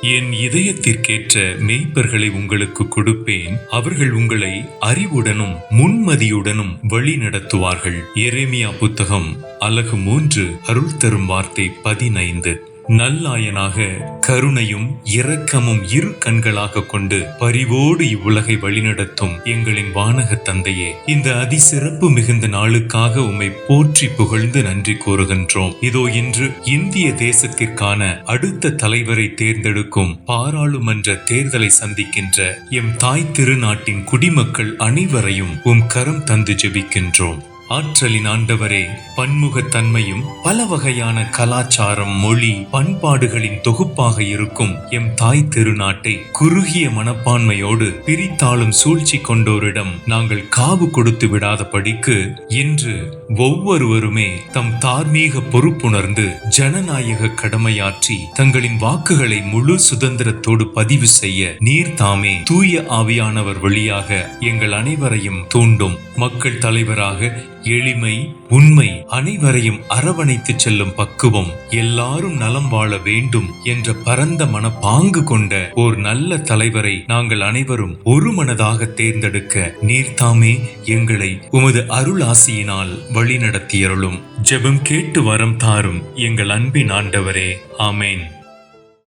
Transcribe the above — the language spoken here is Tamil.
என் இதயத்திற்கேற்ற மெய்ப்பர்களை உங்களுக்கு கொடுப்பேன். அவர்கள் உங்களை அறிவுடனும் முன்மதியுடனும் வழி நடத்துவார்கள். எரேமியா புத்தகம் அலகு மூன்று அருள் தரும் வார்த்தை பதினைந்து. நல்லாயனாக கருணையும் இரக்கமும் இரு கண்களாக கொண்டு பரிவோடு இவ்வுலகை வழிநடத்தும் எங்களின் வானக தந்தையே இந்த அதிசிறப்பு மிகுந்த நாளுக்காக உம்மை போற்றி புகழ்ந்து நன்றி கூறுகின்றோம். இதோ இன்று இந்திய தேசத்திற்கான அடுத்த தலைவரை தேர்ந்தெடுக்கும் பாராளுமன்ற தேர்தலை சந்திக்கின்ற எம் தாய் திருநாட்டின் குடிமக்கள் அனைவரையும் உம் கரம் தந்து ஜெபிக்கின்றோம். ஆற்றலின் ஆண்டவரே பன்முகத்தன்மையும் பல வகையான கலாச்சாரம் மொழி பண்பாடுகளின் தொகுப்பாக இருக்கும் எம் தாய் திருநாட்டை குறுகிய மனப்பான்மையோடு பிரித்தாளும் சூழ்ச்சி கொண்டோரிடம் நாங்கள் காவு கொடுத்து விடாதபடிக்கு இன்று ஒவ்வொருவருமே தம் தார்மீக பொறுப்புணர்ந்து ஜனநாயக கடமையாற்றி தங்களின் வாக்குகளை முழு சுதந்திரத்தோடு பதிவு செய்ய நீர் தாமே தூய ஆவியானவர் வழியாக எங்கள் அனைவரையும் தூண்டும். மக்கள் தலைவராக எளிமை உண்மை அனைவரையும் அரவணைத்து செல்லும் பக்குவம் எல்லாரும் நலம் வாழ வேண்டும் என்ற பரந்த மனப்பாங்கு கொண்ட ஓர் நல்ல தலைவரை நாங்கள் அனைவரும் ஒரு மனதாக தேர்ந்தெடுக்க நீர்தாமே எங்களை உமது அருளாசியினால் வழிநடத்தியருளும். ஜெபம் கேட்டு வரம் தாரும் எங்கள் அன்பின் ஆண்டவரே. ஆமேன்.